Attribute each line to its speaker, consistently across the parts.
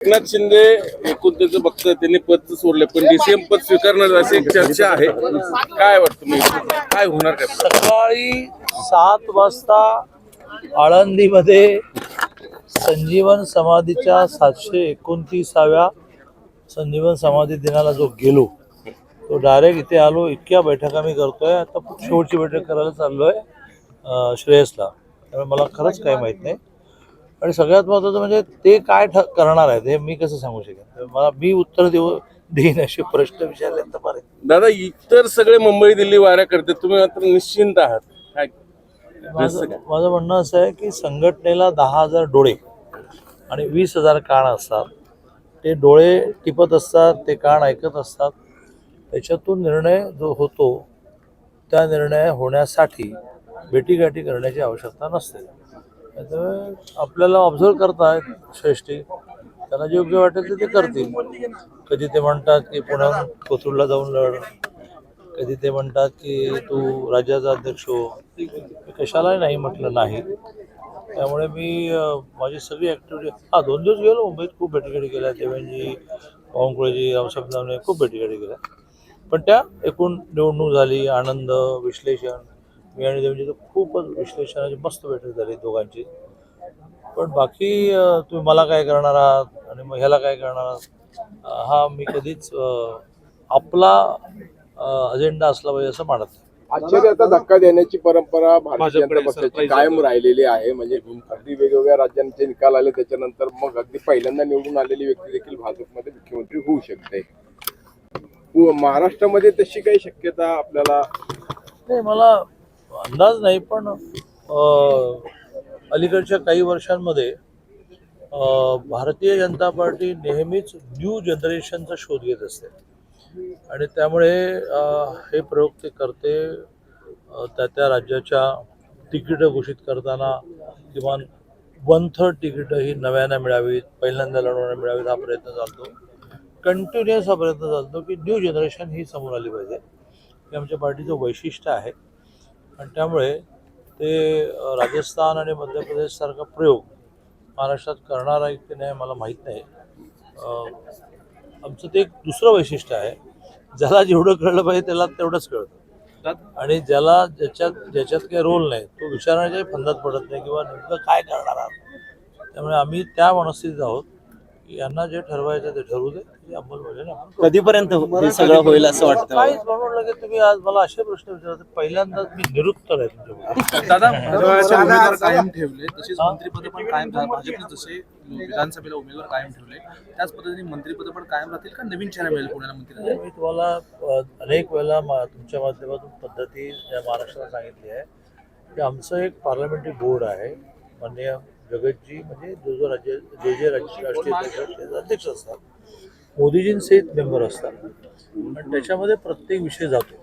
Speaker 1: एकनाथ शिंदे एकूण त्याचं बघतं त्यांनी पद सोडले पण डीसीएम पद स्वीकारणार अशी एक चर्चा आहे. काय वाटतं मी काय होणार काय?
Speaker 2: सकाळी सात वाजता आळंदीमध्ये संजीवन समाधीच्या सातशे एकोणतीसाव्या संजीवन समाधी दिनाला जो गेलो तो डायरेक्ट इथे आलो. इतक्या बैठका मी करतोय. आता शेवटची बैठक करायला चाललोय श्रेयसला. त्यामुळे मला खरंच काही माहीत नाही. आणि सगळ्यात महत्त्वाचं म्हणजे ते काय ठ करणार आहेत हे मी कसं सांगू शकेन? मला मी उत्तर देऊ देईन असे प्रश्न विचारले तर बरे.
Speaker 1: दादा इतर सगळे मुंबई दिल्ली वाऱ्या करते तुम्ही मात्र निश्चिंत आहात. काय?
Speaker 2: माझं म्हणणं असं आहे की संघटनेला दहा हजार डोळे आणि वीस हजार कान असतात. ते डोळे टिपत असतात ते कान ऐकत असतात. त्याच्यातून निर्णय जो होतो त्या निर्णय होण्यासाठी भेटीगाठी करण्याची आवश्यकता नसते. त्यामुळे आपल्याला ऑब्झर्व करतायत श्रेष्ठी. त्यांना जे योग्य वाटेल ते ते करतील. कधी ते म्हणतात की पुण्याहून कोथरूडला जाऊन लढ. कधी ते म्हणतात की तू राज्याचा अध्यक्ष हो. मी कशालाही नाही म्हटलं नाही. त्यामुळे मी माझी सगळी ॲक्टिव्हिटी हा दोन दिवस गेलो मुंबईत. खूप भेटीगाठी केल्या. देवेंजी बावनकुळेजी रावसाहेब खूप भेटीगाठी केल्या. पण त्या एकूण निवडणूक झाली. आनंद विश्लेषण मी आणि देवेंजी तर खूपच विश्लेषणाची मस्त बैठक झाली दोघांची. पण बाकी तुम्ही मला काय करणार आहात आणि मग ह्याला काय करणार आहात? हा मी कधीच आपला अजेंडा असला पाहिजे असं मानत नाही.
Speaker 3: आश्चर्याचा धक्का देण्याची परंपरा भारतीय जनता पक्षाची कायम राहिलेली आहे. म्हणजे अगदी वेगवेगळ्या राज्यांचे निकाल आले त्याच्यानंतर मग अगदी पहिल्यांदा निवडून आलेली व्यक्ती देखील भाजपमध्ये मुख्यमंत्री होऊ शकते. महाराष्ट्रामध्ये तशी काही शक्यता आपल्याला
Speaker 2: नाही मला अंदाज नाही पण अलीकडच्या काही वर्षांमध्ये भारतीय जनता पार्टी नेहमीच न्यू जनरेशनचा शोध घेत असते. आणि त्यामुळे हे प्रयोग ते करते त्या त्या राज्याच्या तिकीटं घोषित करताना किमान वन थर्ड तिकीटं ही नव्यानं मिळावीत पहिल्यांदा लढवण्या मिळावीत हा प्रयत्न चालतो. कंटिन्युअस हा प्रयत्न चालतो की न्यू जनरेशन ही समोर आली पाहिजे. हे आमच्या पार्टीचं वैशिष्ट्य आहे. आणि त्यामुळे ते राजस्थान आणि मध्य प्रदेशसारखा प्रयोग महाराष्ट्रात करणार आहे की नाही मला माहीत नाही. आमचं ते एक दुसरं वैशिष्ट्य आहे. ज्याला जेवढं कळलं पाहिजे त्याला तेवढंच कळतं. आणि ज्याला ज्याच्यात ज्याच्यात काही रोल नाही तो विचारण्याच्याही फंदात पडत नाही किंवा नेमकं काय करणार आहात. त्यामुळे आम्ही त्या मनस्थितीत आहोत. यांना जे ठरवायचं ते ठरवू दे अंमलबजावणी आपण करू.
Speaker 4: कधीपर्यंत हे सगळं होईल असं वाटतं?
Speaker 2: काहीच म्हणून लगेच तुम्ही आज मला असे प्रश्न विचारते पहिल्यांदाच मी निरुत्तर आहे तुमच्याकडे
Speaker 5: दादा उमेदवार कायम ठेवले तसेच मंत्रिपद पण कायम ठेवले भाजपने जसे विधानसभेला उमेदवार कायम ठेवले त्याच पद्धतीने मंत्रिपद पण कायम राहतील का नवीन चेहरा मिळेल पुण्याला मंत्री
Speaker 2: मी तुम्हाला अ, अनेक वेळेला मा- तुमच्या माध्यमातून पद्धती या महाराष्ट्राला सांगितली आहे. की आमचं एक पार्लमेंटरी बोर्ड आहे माननीय जगतजी म्हणजे जो जो राज्य जे जे राज्य राष्ट्रीय अध्यक्ष अध्यक्ष असतात. मोदीजींचे मेंबर असतात. पण त्याच्यामध्ये प्रत्येक विषय जातो.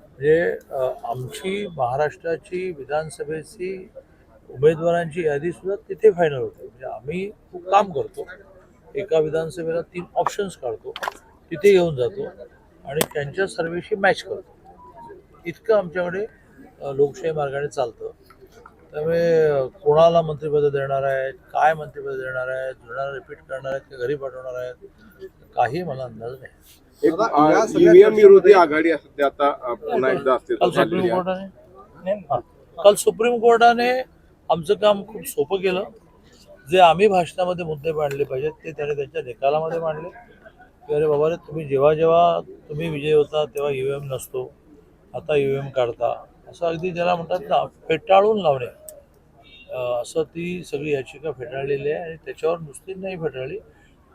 Speaker 2: म्हणजे आमची महाराष्ट्राची विधानसभेची उमेदवारांची यादी सुद्धा तिथे फायनल होते. म्हणजे आम्ही खूप काम करतो. एका विधानसभेला तीन ऑप्शन्स काढतो. तिथे घेऊन जातो आणि त्यांच्या सर्वेशी मॅच करतो. इतकं आमच्याकडे लोकशाही मार्गाने चालतं. त्यामुळे कोणाला मंत्रिपद देणार आहेत? काय मंत्रिपद देणार आहेत? जुळणार रिपीट करणार आहेत का घरी पाठवणार आहेत? काही मला अंदाज नाही.
Speaker 3: एक ईव्हीएम विरोधी आघाडी असते आता अ, पुन्हा एकदा
Speaker 2: काल सुप्रीम. कोर्टाने. काल सुप्रीम कोर्टाने आमचं काम खूप सोपं केलं. जे आम्ही भाषणामध्ये मुद्दे मांडले पाहिजेत ते त्याने त्यांच्या निकालामध्ये मांडले. की अरे बाबा रे तुम्ही जेव्हा जेव्हा तुम्ही विजय होता तेव्हा यू एम नसतो. आता यू एम काढता. असं अगदी ज्याला म्हणतात ना फेटाळून लावणे. अं, असं ती सगळी याचिका फेटाळलेली आहे आणि त्याच्यावर नुसती नाही फेटाळली.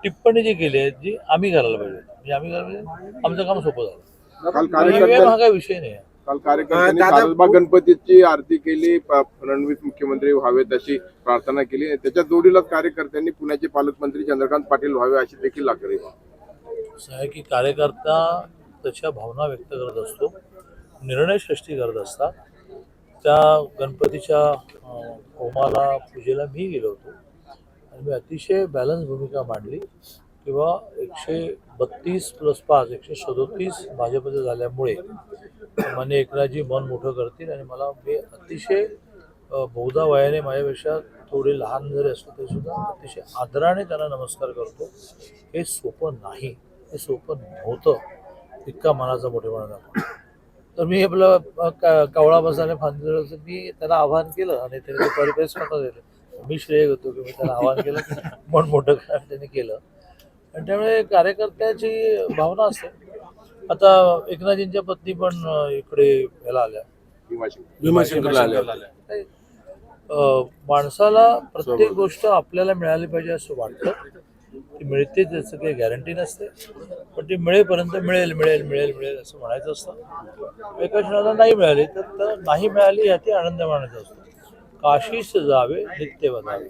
Speaker 2: टिप्पणी जी केली आहे जी आम्ही करायला पाहिजे. म्हणजे आम्ही करायला पाहिजे. आमचं काम सोपं झालं. हा काही विषय नाही
Speaker 3: काल कार्यकर्त्यांनी सारसबाग गणपतीची आरती केली फडणवीस मुख्यमंत्री व्हावेत अशी प्रार्थना केली त्याच्या जोडीलाच कार्यकर्त्यांनी पुण्याचे पालकमंत्री चंद्रकांत पाटील व्हावे अशी देखील
Speaker 2: आहे की कार्यकर्ता त्याच्या भावना व्यक्त करत असतो. निर्णय सृष्टी करत असतात त्या गणपतीच्या होमाला पूजेला मी गेलो होतो. आणि मी अतिशय बॅलन्स भूमिका मांडली. किंवा एकशे बत्तीस प्लस पाच एकशे सदोतीस भाजपचे झाल्यामुळे मान्य एकनाथजी मन मोठं करतील आणि मला मी अतिशय बहुधा वयाने माझ्यापेक्षा थोडे लहान जरी असले तरी सुद्धा अतिशय आदराने त्यांना नमस्कार करतो. हे सोपं नाही. हे सोपं नव्हतं. इतका मनाचा मोठेपणा दाखवतो तर मी आपलं कावळा बसाने फांदीचं मी त्याला आवाहन केलं आणि त्याने परिपेस स्वतः दिले. मी श्रेय घेतो की मी त्याला आवाहन केलं मन मोठं करा त्याने केलं. आणि त्यामुळे कार्यकर्त्याची भावना असते. आता एकनाथजींच्या पत्नी पण इकडे याला आल्या. माणसाला प्रत्येक गोष्ट आपल्याला मिळाली पाहिजे असं वाटतं. ती मिळते त्याचं काही गॅरंटी नसते. पण ती मिळेपर्यंत मिळेल मिळेल मिळेल मिळेल असं म्हणायचं असतं. एका क्षणाला नाही मिळाली तर तर नाही मिळाली याची आनंद मानायचा असतो. काशीस जावे नित्य बघावे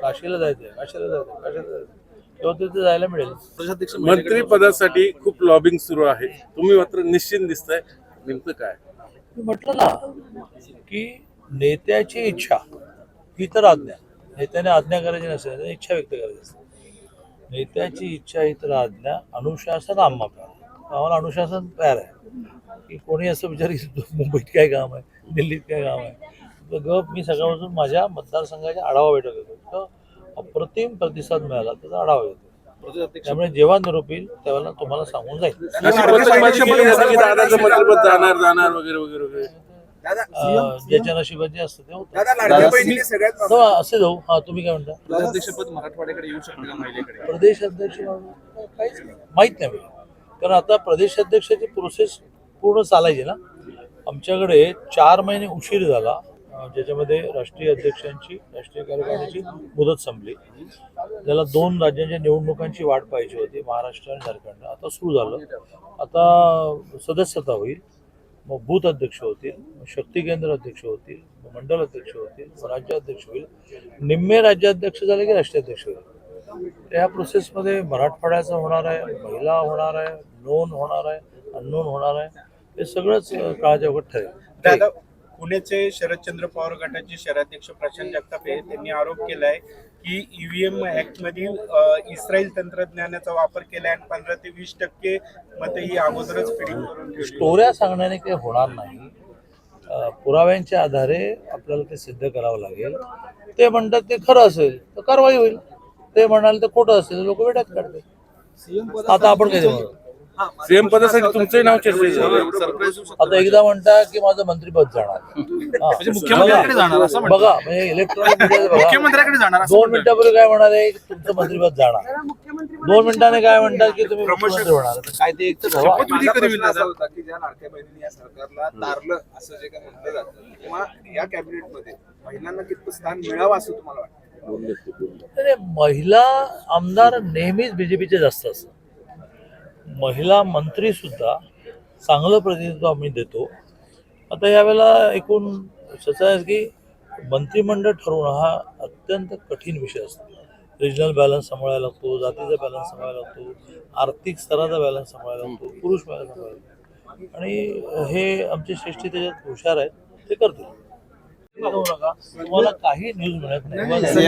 Speaker 2: काशीला जायचंय काशीला जायचं काशीला जायचं तेव्हा तिथे जायला मिळेल.
Speaker 1: मंत्री पदासाठी खूप लॉबिंग सुरू आहे. तुम्ही मात्र निश्चित दिसताय. नेमकं काय?
Speaker 2: मी म्हटलं ना की नेत्याची इच्छा ही तर आज्ञा. नेत्याने आज्ञा करायची नसेल इच्छा व्यक्त करायची असते. नेत्याची इच्छा ही तर आज्ञा अनुशासन आम्हा आम्हाला अनुशासन तयार आहे की कोणी असं विचार मुंबईत काय काम आहे दिल्लीत काय काम आहे तर गप मी सकाळपासून माझ्या मतदारसंघाच्या आढावा बैठक घेतो तर अप्रतिम प्रतिसाद मिळाला त्याचा आढावा घेतो त्यामुळे जेव्हा निरोप येईल तेव्हा तुम्हाला सांगून जाईल ज्याच्या नशिबात जे असतं ते होतं. हो, असे जाऊ. हा तुम्ही काय म्हणता?
Speaker 5: प्रदेशाध्यक्षपद मराठवाड्याकडे येऊ शकते का महिलेकडे?
Speaker 2: प्रदेश अध्यक्ष म्हणून काहीच नाही. माहीत नाही कारण आता प्रदेश अध्यक्षाची प्रोसेस पूर्ण चालायची ना. आमच्याकडे चार महिने उशीर झाला. ज्याच्यामध्ये राष्ट्रीय अध्यक्षांची राष्ट्रीय कार्यकारिणीची मुदत संपली. त्याला दोन राज्यांच्या निवडणुकांची वाट पाहिजे होती महाराष्ट्र आणि झारखंड. आता सुरू झालं. आता सदस्यता होईल. मग बूथ अध्यक्ष होतील मग शक्ती केंद्र अध्यक्ष होतील मग मंडल अध्यक्ष होतील मग राज्याध्यक्ष होईल. निम्मे राज्याध्यक्ष झाले की राष्ट्रीय अध्यक्ष होईल त्या प्रोसेसमध्ये मराठवाड्याचं होणार आहे महिला होणार आहे नोंद होणार आहे अननोन होणार आहे हे सगळंच काळाच्या वगत ठरेल.
Speaker 6: पुण्याचे शरदचंद्र पवार गटाचे शहराध्यक्ष प्रशांत जगताप हे त्यांनी आरोप केलाय की ईव्हीएम ऍक्ट मधील अ, इस्रायल तंत्रज्ञानाचा वापर केलाय आणि पंधरा ते वीस टक्के मते ही अगोदरच फिडिंग करून
Speaker 2: स्टोऱ्या सांगण्याने काही होणार नाही. पुराव्यांच्या आधारे आपल्याला ते सिद्ध करावं लागेल. ते म्हणतात ते खरं असेल तर कारवाई होईल. ते म्हणाल तर खोटं असेल लोक वेड्यात काढतील. आता आपण काय देऊ?
Speaker 1: सीएम पदासाठी तुमचंही नाव चर्चेत
Speaker 2: आता एकदा म्हणता की माझं मंत्रीपद जाणार हा.
Speaker 5: म्हणजे मुख्यमंत्र्याकडे जाणार असं म्हणतात.
Speaker 2: बघा म्हणजे इलेक्ट्रॉनिक मीडिया बघा
Speaker 5: मुख्यमंत्र्याकडे जाणार असं
Speaker 2: दोन
Speaker 5: म्हणतात.
Speaker 2: मिनिटापूर्वी काय म्हणाले की तुमचं मंत्रीपद जाणार दोन मिनिटाने काय म्हणतात की तुम्ही मुख्यमंत्री होणार काय ते एक तर ठरवा.
Speaker 5: शपथविधी कधी होईल दादा?
Speaker 3: होता की ज्या लाडक्या बहिणीने या सरकारला तारलं असं जे काय म्हटलं जातं किंवा या कॅबिनेटमध्ये महिलांना कितपत स्थान मिळावं असं तुम्हाला वाटतं
Speaker 2: अरे महिला आमदार नेहमीच बीजेपीचे जास्त असतात महिला मंत्री सुद्धा चांगलं प्रतिनिधित्व आम्ही देतो. आता यावेळेला एकूण असं आहे की मंत्रिमंडळ ठरवणं हा अत्यंत कठीण विषय असतो. रिजनल बॅलन्स सांभाळायला लागतो जातीचा बॅलन्स सांभाळायला लागतो आर्थिक स्तराचा बॅलन्स सांभाळायला लागतो पुरुष बॅलन्स सांभाळायला लागतो. आणि हे आमचे श्रेष्ठी त्याच्यात हुशार आहेत ते करतील. तुम्हाला काही न्यूज मिळत नाही.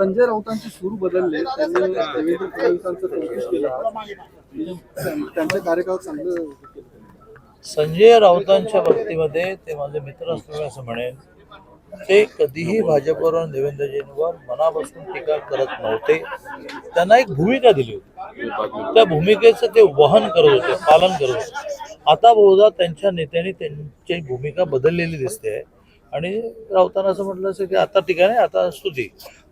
Speaker 7: संजय राऊतांचे सूर बदलले त्यांनी देवेंद्र फडणवीसांचं कौतुक केलं. कार्यकाळात चांगलं.
Speaker 2: संजय राऊतांच्या बाबतीमध्ये ते माझे मित्र असल्यामुळे असं म्हणेन ते कधीही भाजपवर आणि देवेंद्रजींवर मनापासून टीका करत नव्हते. त्यांना एक भूमिका दिली होती. त्या भूमिकेचं ते वहन करत होते पालन करत होते. आता बहुधा त्यांच्या नेत्यांनी त्यांची भूमिका बदललेली दिसते आहे. आणि राऊतांना असं म्हटलं असेल की आता टीका नाही आता स्तुती.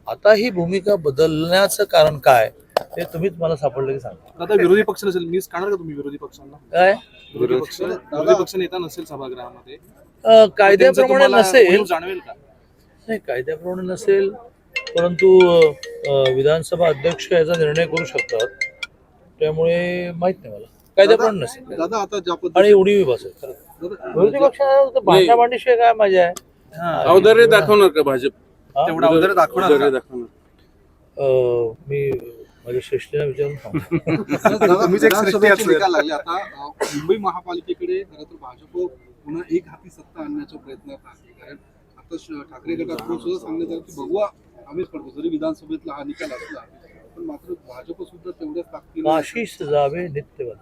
Speaker 2: आता ही भूमिका बदलण्याचं कारण काय ते तुम्हीच मला सापडलं की सांगा.
Speaker 5: दादा विरोधी पक्ष नसेल मीच काढणार का तुम्ही विरोधी पक्षांना?
Speaker 2: काय?
Speaker 5: विरोधी पक्ष विरोधी पक्ष नेता नसेल सभागृहामध्ये.
Speaker 2: अं, कायद्याप्रमाणे
Speaker 5: तुम्हाला
Speaker 2: नसेल.
Speaker 5: जाणवेल का?
Speaker 2: नाही कायद्याप्रमाणे नसेल परंतु अ, विधानसभा अध्यक्ष याचा निर्णय करू शकतात. त्यामुळे माहीत नाही मला. कायद्याप्रमाणे नसेल.
Speaker 7: दादा आता ज्या
Speaker 2: आणि उडी
Speaker 7: दादा,
Speaker 2: विरोधी पक्ष भांडीशिवाय काय मजा आहे?
Speaker 1: अवधार्य दाखवणार का भाजप?
Speaker 5: तेवढं अवधार्य दाखवणार का?
Speaker 2: अ, मी माझ्या श्रेष्ठीला विचारून सांगतो
Speaker 7: दादा,
Speaker 5: तुम्हीच एक सृष्टी
Speaker 7: विधानसभेचे
Speaker 5: असेल.
Speaker 7: निकाल लागले. आता अं, मुंबई महापालिकेकडे खरं तर भाजप पुन्हा एक हाती सत्ता आणण्याच्या प्रयत्नात आहे. कारण आता श- ठाकरे गटाकडून सुद्धा सांगण्यात आलं की बघू आम्हीच पडतो. जरी विधानसभेतला हा निकाल असला पण मात्र भाजप सुद्धा तेवढ्याच ताकदीने
Speaker 2: काशीस जावे नित्यवन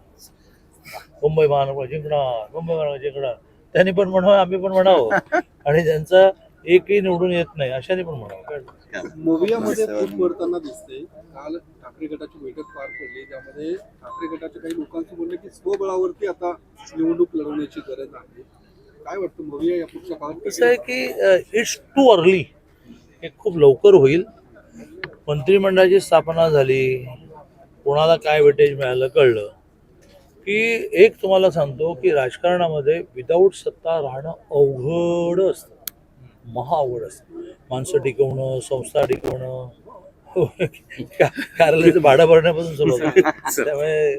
Speaker 2: मुंबई महानगर जिंकणार मुंबई महानगर जिंकणार त्यांनी पण म्हणावं आम्ही पण म्हणावं. आणि त्यांचा एकही निवडून येत नाही अशाने पण म्हणावं.
Speaker 7: मोवियामध्ये फूट पडताना दिसते काल ठाकरे गटाची बैठक पार पडली त्यामध्ये ठाकरे गटाच्या काही लोकांचं म्हणणं की स्वबळावरती आता निवडणूक लढवण्याची गरज आहे. काय वाटतं मोविया या पुढच्या काळात?
Speaker 2: कसं आहे की इट्स टू अर्ली हे खूप लवकर होईल. मंत्रिमंडळाची स्थापना झाली. कोणाला काय वेटेज मिळालं कळलं. की एक तुम्हाला सांगतो की राजकारणामध्ये विदाऊट सत्ता राहणं अवघड असतं. महा अवघड असतं माणसं टिकवणं संस्था टिकवणं. कार्यालयाचं भाडं भरण्यापासून सुरू त्यामुळे